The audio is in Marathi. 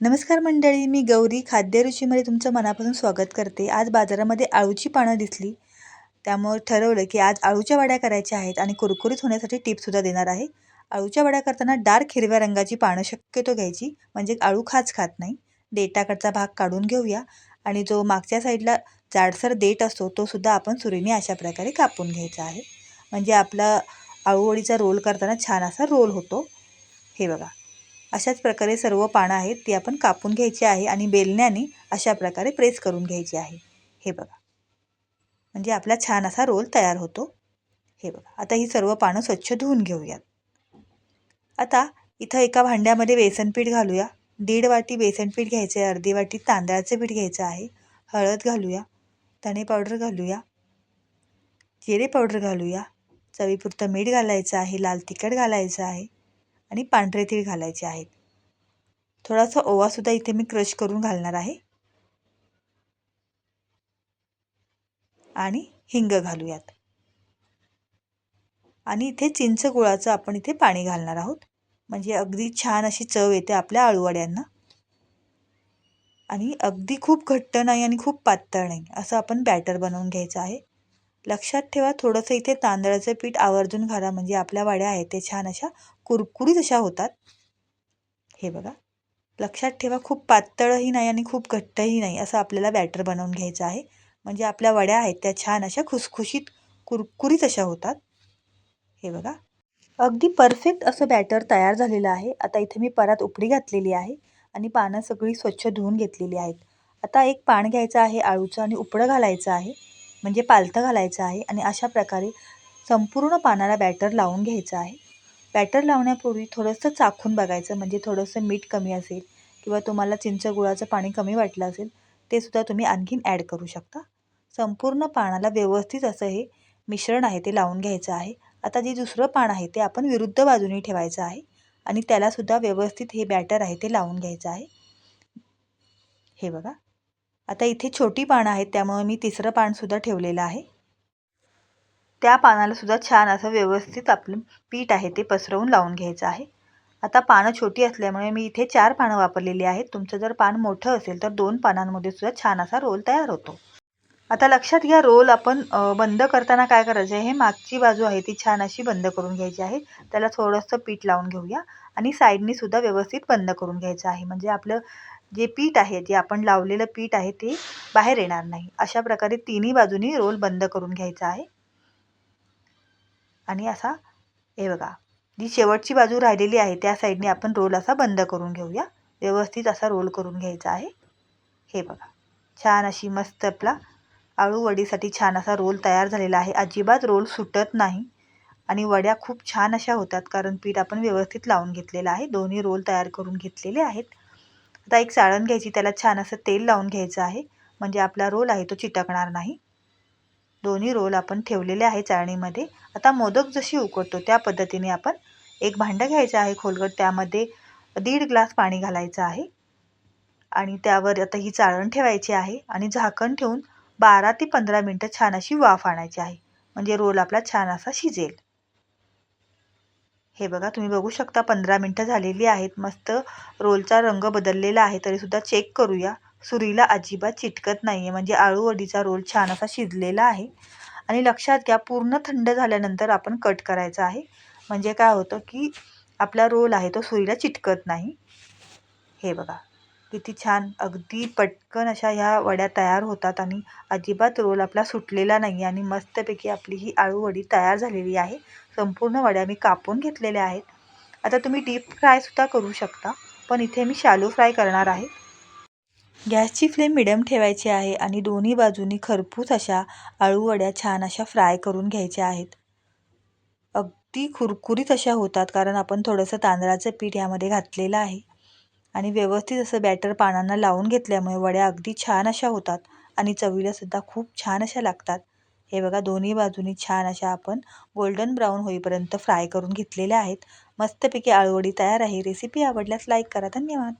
नमस्कार मंडळी मी गौरी. खाद्यरुचीमध्ये तुमचं मनापासून स्वागत करते. आज बाजारामध्ये आळूची पानं दिसली. त्यामुळे ठरवलं की आज आळूच्या वड्या करायच्या आहेत आणि कुरकुरीत होण्यासाठी टिपसुद्धा देणार आहे. आळूच्या वड्या करताना डार्क हिरव्या रंगाची पानं शक्यतो घ्यायची. म्हणजे आळू खाच खात नाही. देटाकडचा भाग काढून घेऊया आणि जो मागच्या साईडला जाडसर देठ असतो तो सुद्धा आपण सुरीने अशा प्रकारे कापून घ्यायचा आहे. म्हणजे आपला आळूवडीचा रोल करताना छान असा रोल होतो. हे बघा. अशाच प्रकारे सर्व पानं आहेत ती आपण कापून घ्यायची आहे आणि बेलण्याने अशा प्रकारे प्रेस करून घ्यायची आहे. हे बघा. म्हणजे आपला छान असा रोल तयार होतो. हे बघा. आता ही सर्व पानं स्वच्छ धुवून घेऊयात. आता इथं एका भांड्यामध्ये बेसन पीठ घालूया. दीड वाटी बेसन पीठ घ्यायचं आहे अर्धी वाटी तांदळाचं पीठ घ्यायचं आहे. हळद घालूया. धणे पावडर घालूया. जिरे पावडर घालूया. चवीपुरतं मीठ घालायचं आहे लाल तिखट घालायचं आहे. आणि पांढरे तीळ घालायचे आहेत. थोडासा ओवासुद्धा इथे मी क्रश करून घालणार आहे. आणि हिंग घालूयात. आणि इथे चिंच गुळाचं आपण इथे पाणी घालणार आहोत. म्हणजे अगदी छान अशी चव येते आपल्या आळूवड्यांना. आणि अगदी खूप घट्ट नाही आणि खूप पातळ नाही. असं आपण बॅटर बनवून घ्यायचं आहे. लक्षात ठेवा थोडंसं इथे तांदळाचं पीठ आवर्जून घाला म्हणजे आपल्या वड्या आहेत ते छान अशा कुरकुरीत अशा होतात. हे बघा. लक्षात ठेवा खूप पातळही नाही आणि खूप घट्टही नाही असं आपल्याला बॅटर बनवून घ्यायचं आहे. म्हणजे आपल्या वड्या आहेत त्या छान अशा खुसखुशीत कुरकुरीत अशा होतात. हे बघा. अगदी परफेक्ट असं बॅटर तयार झालेलं आहे. आता इथे मी परत उपडी घातलेली आहे आणि पानं सगळी स्वच्छ धुवून घेतलेली आहेत. आता एक पान घ्यायचं आहे आळूचं आणि उपडं घालायचं आहे. म्हणजे पालथं घालायचं आहे आणि अशा प्रकारे संपूर्ण पानाला बॅटर लावून घ्यायचं आहे. बॅटर लावण्यापूर्वी थोडंसं चाखून बघायचं म्हणजे थोडंसं मीठ कमी असेल किंवा तुम्हाला चिंच गुळाचं पाणी कमी वाटलं असेल ते सुद्धा तुम्ही आणखीन ॲड करू शकता. संपूर्ण पानाला व्यवस्थित असं हे मिश्रण आहे ते लावून घ्यायचं आहे. आता जे दुसरं पान आहे ते आपण विरुद्ध बाजूने ठेवायचं आहे आणि त्यालासुद्धा व्यवस्थित हे बॅटर आहे ते लावून घ्यायचं आहे. हे बघा. आता इथे छोटी पानं आहेत त्यामुळे मी तिसरं पानसुद्धा ठेवलेलं आहे. त्या पानालासुद्धा छान असं व्यवस्थित आपलं पीठ आहे ते पसरवून लावून घ्यायचं आहे. आता पानं छोटी असल्यामुळे मी इथे चार पानं वापरलेली आहेत. तुमचं जर पान मोठं असेल तर दोन पानांमध्ये सुद्धा छान असा रोल तयार होतो. आता लक्षात घ्या रोल आपण बंद करताना काय करायचं आहे हे मागची बाजू आहे ती छान अशी बंद करून घ्यायची आहे. त्याला थोडंसं पीठ लावून घेऊया आणि साईडनी सुद्धा व्यवस्थित बंद करून घ्यायचं आहे. म्हणजे आपलं जे पीठ आहे जे आपण लावलेलं पीठ आहे ते बाहेर येणार नाही. अशा प्रकारे तिन्ही बाजूनी रोल बंद करून घ्यायचा आहे. आणि असा हे बघा जी शेवटची बाजू राहिलेली आहे त्या साईडने आपण रोल असा बंद करून घेऊया. व्यवस्थित असा रोल करून घ्यायचा आहे. हे बघा छान अशी मस्त आपला आळू वडीसाठी छान असा रोल तयार झालेला आहे. अजिबात रोल सुटत नाही. आणि वड्या खूप छान अशा होतात कारण पीठ आपण व्यवस्थित लावून घेतलेलं आहे. दोन्ही रोल तयार करून घेतलेले आहेत. आता एक चाळण घ्यायची त्याला छान असं तेल लावून घ्यायचं आहे. म्हणजे आपला रोल आहे तो चिटकणार नाही. दोन्ही रोल आपण ठेवलेले आहे चाळणीमध्ये आता मोदक जशी उकडतो त्या पद्धतीने आपण एक भांडं घ्यायचं आहे खोलगट त्यामध्ये दीड ग्लास पाणी घालायचं आहे. आणि त्यावर आता ही चाळण ठेवायची आहे. आणि झाकण ठेवून बारा ते पंधरा मिनटं छान अशी वाफ आणायची आहे. म्हणजे रोल आपला छान असा शिजेल. हे बघा तुम्ही बघू शकता पंधरा मिनटं झालेली आहेत. मस्त रोलचा रंग बदललेला आहे. तरीसुद्धा चेक करूया. सुरीला अजिबात चिटकत नाही आहे म्हणजे आळूवडीचा रोल छान असा शिजलेला आहे. आणि लक्षात घ्या पूर्ण थंड झाल्यानंतर आपण कट करायचा आहे. म्हणजे काय होतं की आपला रोल आहे तो सुरीला चिटकत नाही. हे बघा. किती छान. अगदी पटकन अशा ह्या वड्या तयार होतात आणि अजिबात रोल आपला सुटलेला नाही आणि मस्तपैकी आपली ही आळूवडी तयार झालेली आहे. संपूर्ण वड्या मी कापून घेतलेल्या आहेत. आता तुम्ही डीप फ्रायसुद्धा करू शकता पण इथे मी शालो फ्राय करणार आहे. गॅसची फ्लेम मिडियम ठेवायची आहे आणि दोन्ही बाजूनी खरपूस अशा आळूवड्या छान अशा फ्राय करून घ्यायच्या आहेत. अगदी खुरकुरीत अशा होतात कारण आपण थोडंसं तांदळाचं पीठ यामध्ये घातलेलं आहे. आणि व्यवस्थित असं बॅटर पानांना लावून घेतल्यामुळे वड्या अगदी छान अशा होतात आणि चवीलासुद्धा खूप छान अशा लागतात. हे बघा दोन्ही बाजूनी छान अशा आपण गोल्डन ब्राऊन होईपर्यंत फ्राय करून घेतलेल्या आहेत. मस्तपैकी आळूवडी तयार आहे. रेसिपी आवडल्यास लाईक करा. धन्यवाद.